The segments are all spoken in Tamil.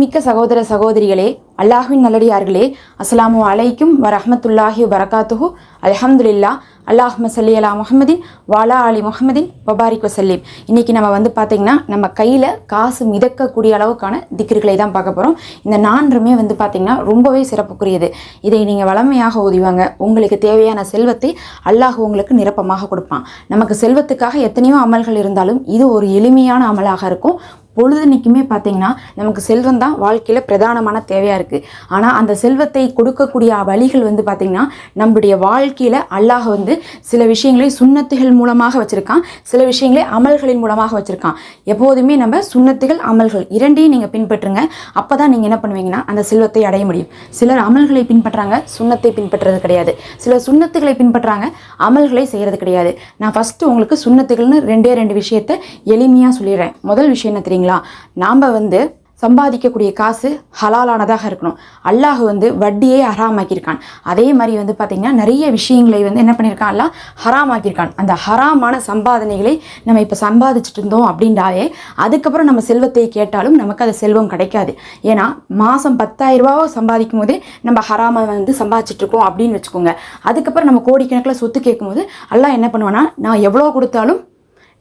மிக்க சகோதர சகோதரிகளே அல்லாஹின் நல்லடியார்களே அஸ்ஸலாமு அலைக்கும் வரஹ்மத்துல்லாஹி வரகாத்துஹு அல்ஹம்துலில்லா அல்லாஹ் மசல்லி அலா முஹம்மதின் வாலா அலி முஹம்மதின் வபாரிக் வசல்லீம். இன்னைக்கு நம்ம வந்து பார்த்திங்கன்னா நம்ம கையில் காசு மிதக்கக்கூடிய அளவுக்கான திக்ருகளை தான் பார்க்க போகிறோம் இந்த நான்றுமே வந்து பார்த்திங்கன்னா ரொம்பவே சிறப்புக்குரியது. இதை நீங்கள் வளமையாக ஓதிவாங்க. உங்களுக்கு தேவையான செல்வத்தை அல்லாஹ் உங்களுக்கு நிரப்பமாக கொடுப்பான். நமக்கு செல்வத்துக்காக எத்தனையோ அமல்கள் இருந்தாலும் இது ஒரு எளிமையான அமலாக இருக்கும். பொழுதுனிக்குமே பார்த்தீங்கன்னா நமக்கு செல்வம் தான் வாழ்க்கையில் பிரதானமான தேவையாக இருக்குது ஆனால் அந்த செல்வத்தை கொடுக்கக்கூடிய வழிகள் வந்து பார்த்திங்கன்னா நம்முடைய வாழ்க்கையில் அல்லாஹ் வந்து சில விஷயங்களை சுண்ணத்துகள் மூலமாக வச்சுருக்கான். சில விஷயங்களை அமல்களின் மூலமாக வச்சுருக்கான். எப்போதுமே நம்ம சுண்ணத்துகள் அமல்கள் இரண்டையும் நீங்கள் பின்பற்றுங்க. அப்போ தான் நீங்கள் என்ன பண்ணுவீங்கன்னா அந்த செல்வத்தை அடைய முடியும். சிலர் அமல்களை பின்பற்றாங்க சுண்ணத்தை பின்பற்றுறது கிடையாது. சிலர் சுண்ணத்துகளை பின்பற்றாங்க அமல்களை செய்கிறது கிடையாது. நான் ஃபஸ்ட்டு உங்களுக்கு சுண்ணத்துகள்னு ரெண்டே ரெண்டு விஷயத்தை எளிமையாக சொல்லிடுறேன். முதல் விஷயம் என்ன சரிங்களா நாம் வந்து சம்பாதிக்கக்கூடிய காசு ஹலாலானதாக இருக்கணும். அல்லாஹ் வந்து வட்டியே ஹராமாக்கியிருக்கான். அதே மாதிரி வந்து பார்த்திங்கன்னா நிறைய விஷயங்களை வந்து என்ன பண்ணியிருக்கான்? அல்லாஹ் ஹராமாக்கியிருக்கான். அந்த ஹராமான சம்பாதனைகளை நம்ம இப்போ சம்பாதிச்சுட்டு இருந்தோம் அப்படின்றாவே அதுக்கப்புறம் நம்ம செல்வத்தை கேட்டாலும் நமக்கு அது செல்வம் கிடைக்காது. ஏன்னா மாதம் பத்தாயிரம் ரூபாவை சம்பாதிக்கும் போதே நம்ம ஹராமை வந்து சம்பாதிச்சிட்டு இருக்கோம் அப்படின்னு வச்சுக்கோங்க. அதுக்கப்புறம் நம்ம கோடிக்கணக்கில் சொத்து கேட்கும்போது அல்லாஹ் என்ன பண்ணுவான்னா நான் எவ்வளோ கொடுத்தாலும்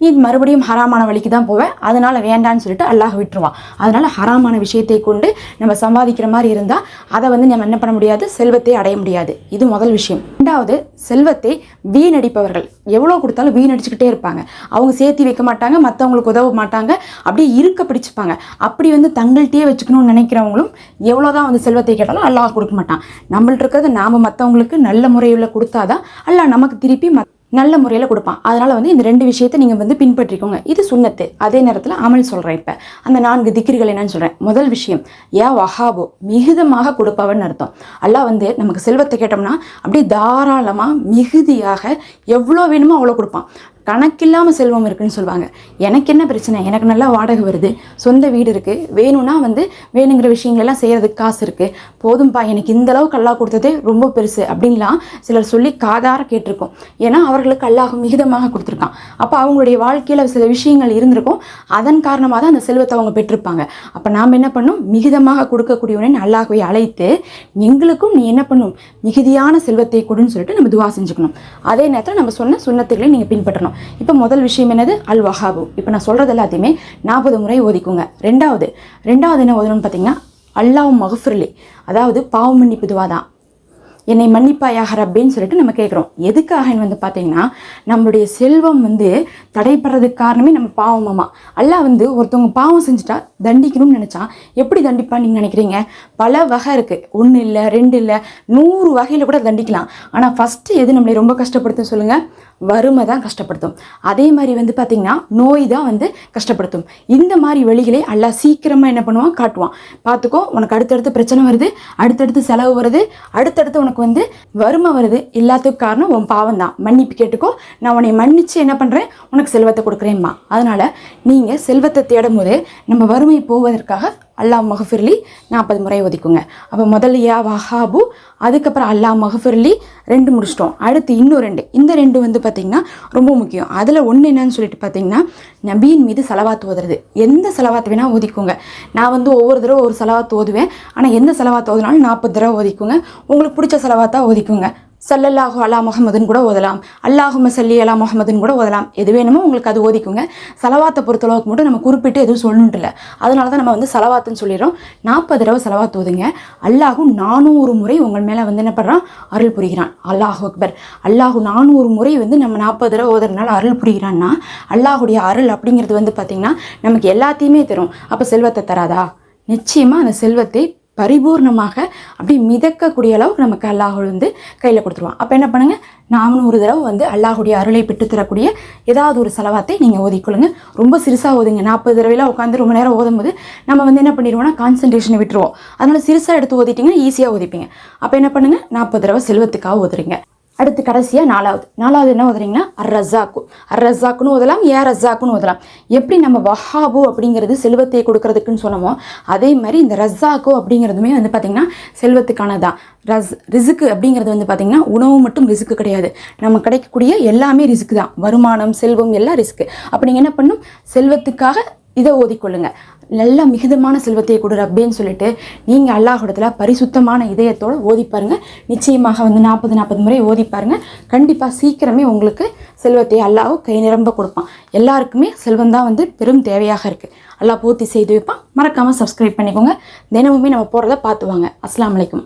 நீ மறுபடியும் ஹராமான வழிக்கு தான் போவேன் அதனால் வேண்டான்னு சொல்லிட்டு அல்லாஹ் விட்டுருவான். அதனால் ஹராமான விஷயத்தை கொண்டு நம்ம சம்பாதிக்கிற மாதிரி இருந்தால் அதை வந்து நம்ம என்ன பண்ண முடியாது? செல்வத்தை அடைய முடியாது. இது முதல் விஷயம். ரெண்டாவது செல்வத்தை வீணடிப்பவர்கள். எவ்வளோ கொடுத்தாலும் வீணடிச்சுக்கிட்டே இருப்பாங்க. அவங்க சேர்த்து வைக்க மாட்டாங்க மற்றவங்களுக்கு உதவ மாட்டாங்க. அப்படியே இருக்க பிடிச்சிப்பாங்க. அப்படி வந்து தங்கள்கிட்டயே வச்சுக்கணும்னு நினைக்கிறவங்களும் எவ்வளோ தான் வந்து செல்வத்தை கேட்டாலும் அல்லாஹ் கொடுக்க மாட்டான். நம்மள்ட்ட இருக்கிறது நாம் மற்றவங்களுக்கு நல்ல முறையில் கொடுத்தாதான் அல்லாஹ் நமக்கு திருப்பி மத் நல்ல முறையில் கொடுப்பான். அதனால் வந்து இந்த ரெண்டு விஷயத்தை நீங்கள் வந்து பின்பற்றிக்கோங்க. இது சுண்ணத்து. அதே நேரத்தில் அமல் சொல்கிறேன் இப்போ. அந்த நான்கு திக்கிரிகள் என்னன்னு சொல்கிறேன் முதல் விஷயம் ஏ வஹாபோ மிகுதமாக கொடுப்பவன் அர்த்தம். அல்லாஹ் வந்து நமக்கு செல்வத்தை கேட்டோம்னா அப்படியே தாராளமாக மிகுதியாக எவ்வளோ வேணுமோ அவ்வளோ கொடுப்பான். கணக்கில்லாமல் செல்வம் இருக்குன்னு சொல்லுவாங்க எனக்கு என்ன பிரச்சனை? எனக்கு நல்லா வாடகை வருது. சொந்த வீடு இருக்குது வேணும்னா வந்து வேணுங்கிற விஷயங்களெல்லாம் செய்கிறதுக்கு காசு இருக்குது போதும்பா எனக்கு இந்த அளவுக்கு கல்லா கொடுத்ததே ரொம்ப பெருசு அப்படின்லாம் சிலர் சொல்லி காதார கேட்டிருக்கோம். ஏன்னா அவர்களுக்கு கல்லாகும் மிகுதமாக கொடுத்துருக்கான். அப்போ அவங்களுடைய வாழ்க்கையில் சில விஷயங்கள் இருந்திருக்கும். அதன் காரணமாக தான் அந்த செல்வத்தை அவங்க பெற்றிருப்பாங்க. அப்போ நாம் என்ன பண்ணணும் மிகுதமாக கொடுக்கக்கூடியவனே நல்லாகவே அழைத்து எங்களுக்கும் நீ என்ன பண்ணும்? மிகுதியான செல்வத்தை கொடுன்னு சொல்லிட்டு நம்ம துவா செஞ்சுக்கணும். அதே நேரத்தில் நம்ம சொன்ன சுண்ணத்துகளை நீங்கள் பின்பற்றணும். இப்போ முதல் விஷயம் என்னது? அல் வஹாபு இப்போ நான் சொல்கிறது எல்லாத்தையுமே நாற்பது முறை ஓதிக்குங்க. ரெண்டாவது ரெண்டாவது என்ன ஓதணும்னு பார்த்தீங்கன்னா அல்லாஹ் மகஃபுர்லி அதாவது பாவ மன்னிப்பு துவா தான் என்னை மன்னிப்பாயாக ரப்பேன்னு சொல்லிட்டு நம்ம கேட்குறோம் எதுக்காகன்னு வந்து பார்த்தீங்கன்னா நம்மளுடைய செல்வம் வந்து தடைப்படுறதுக்கு காரணமே நம்ம பாவமாமா அல்லாஹ் வந்து ஒருத்தவங்க பாவம் செஞ்சுட்டா தண்டிக்கணும்னு நினச்சா எப்படி தண்டிப்பான்னு நீங்கள் நினைக்கிறீங்க? பல வகை இருக்குது ஒன்று இல்லை ரெண்டு இல்லை நூறு வகையில் கூட தண்டிக்கலாம். ஆனால் ஃபஸ்ட்டு எது நம்மளை ரொம்ப கஷ்டப்படுத்தும் சொல்லுங்கள் வறுமை தான் கஷ்டப்படுத்தும். அதே மாதிரி வந்து பார்த்திங்கன்னா நோய் தான் வந்து கஷ்டப்படுத்தும். இந்த மாதிரி வழிகளை எல்லாம் சீக்கிரமாக என்ன பண்ணுவான்? காட்டுவான். பார்த்துக்கோ உனக்கு அடுத்தடுத்து பிரச்சனை வருது அடுத்தடுத்து செலவு வருது அடுத்தடுத்து உனக்கு வந்து வறுமை வருது. எல்லாத்துக்கும் காரணம் உன் பாவம் தான் மன்னிப்பு கேட்டுக்கோ. நான் உன்னை மன்னிச்சு என்ன பண்ணுறேன் உனக்கு செல்வத்தை கொடுக்குறேம்மா அதனால் நீங்கள் செல்வத்தை தேடும் போது நம்ம வறுமை போவதற்காக அல்லாஹ் மஹஃபிர்லி நாற்பது முறை ஒதுக்குங்க. அப்போ முதல்ல யா வஹாபு அதுக்கப்புறம் அல்லாஹ் மஹஃபிர்லி ரெண்டு முடிச்சிட்டோம். அடுத்து இன்னும் ரெண்டு. இந்த ரெண்டு வந்து பார்த்திங்கன்னா ரொம்ப முக்கியம். அதில் ஒன்று என்னன்னு சொல்லிட்டு பார்த்தீங்கன்னா நபியின் மீது செலவாத்து ஓதுறது. எந்த செலவாத்து வேணால் ஒதுக்குங்க நான் வந்து ஒவ்வொரு தடவை ஒரு செலவாத்து ஓதுவேன். ஆனால் எந்த செலவாத்து ஓதுனாலும் நாற்பது தடவை ஒதுக்குங்க உங்களுக்கு பிடிச்ச செலவாத்தான் ஒதிக்குங்க சல்லல்லாஹு அலா முகமதுன்னு கூட ஓதலாம். அல்லாஹும சல்லி அலா முகமதுன்னு கூட ஓதலாம். எது வேணுமோ உங்களுக்கு அது ஓதிக்குங்க. சலவாத்தை பொறுத்தளவுக்கு மட்டும் நம்ம குறிப்பிட்டு எதுவும் சொல்லணுன்ட்டு இல்லை. அதனால தான் நம்ம வந்து சலவாத்துன்னு சொல்லிடுறோம். நாற்பது தடவை செலவாத்து ஓதுங்க. அல்லாஹும் நானூறு முறை உங்கள் மேலே வந்து என்ன பண்ணுறான் அருள் புரிகிறான். அல்லாஹு அக்பர். அல்லாஹு நானூறு முறை வந்து நம்ம நாற்பது தடவை ஓதுறதுனால அருள் புரிகிறான்னா அல்லாஹுடைய அருள் அப்படிங்கிறது வந்து பார்த்திங்கன்னா நமக்கு எல்லாத்தையுமே தரும். அப்போ செல்வத்தை தராதா? நிச்சயமாக அந்த செல்வத்தை பரிபூர்ணமாக அப்படி மிதக்கக்கூடிய அளவுக்கு நமக்கு அல்லாஹ் வந்து கையில் கொடுத்துருவான். அப்போ என்ன பண்ணுங்கள் நாமளும் ஒரு தடவை வந்து அல்லாஹுடைய அருளை பெற்றுத்தரக்கூடிய ஏதாவது ஒரு செலவாத்தை நீங்கள் ஓதிக்கொள்ளுங்க. ரொம்ப சிறுசாக ஓதுங்க. நாற்பது தடவைலாம் உட்காந்து ரொம்ப நேரம் ஓதும்போது நம்ம வந்து என்ன பண்ணிடுவோம்னா கான்சன்ட்ரேஷனை விட்டுருவோம். அதனால் சிறுசாக எடுத்து ஓதிட்டிங்கன்னா ஈஸியாக ஓதிப்பீங்க. அப்போ என்ன பண்ணுங்கள் நாற்பது தடவை செல்வத்துக்காக ஓதுறீங்க. அடுத்து கடைசியாக நாலாவது. நாலாவது என்ன ஓதுறீங்கன்னா அர் ரஸாக்கு அர் ரஸாக்குன்னு ஓதலாம் ஏ ரசாக்குன்னு ஓதலாம். எப்படி நம்ம வஹாபு அப்படிங்கிறது செல்வத்தை கொடுக்கறதுக்குன்னு சொன்னோமோ அதே மாதிரி இந்த ரஸ்ஸாக்கு அப்படிங்கிறதுமே வந்து பார்த்திங்கன்னா செல்வத்துக்கானதான் ரஸ் ரிசுக்கு அப்படிங்கிறது வந்து பார்த்திங்கன்னா உணவு மட்டும் ரிசுக்கு கிடையாது. நம்ம கிடைக்கக்கூடிய எல்லாமே ரிஸ்க்கு தான். வருமானம் செல்வம் எல்லாம் ரிஸ்க்கு அப்போ நீங்கள் என்ன பண்ணும் செல்வத்துக்காக இதை ஓதிக்கொள்ளுங்க. நல்ல மிகுதமான செல்வத்தை கொடு அப்படின்னு சொல்லிட்டு நீங்கள் அல்லாஹிடத்தில் பரிசுத்தமான இதயத்தோடு ஓதி பாருங்கள் நிச்சயமாக வந்து நாற்பது நாற்பது முறை ஓதி பாருங்கள் கண்டிப்பாக சீக்கிரமே உங்களுக்கு செல்வத்தை அல்லாஹ் கை நிரம்ப கொடுப்பான். எல்லாருக்குமே செல்வம் தான் வந்து பெரும் தேவையாக இருக்குது அல்லாஹ் பூர்த்தி செய்து வைப்பான். மறக்காமல் சப்ஸ்கிரைப் பண்ணிக்கோங்க. தினமுமே நம்ம போகிறத பார்த்துவாங்க அஸ்லாம் வலைக்கம்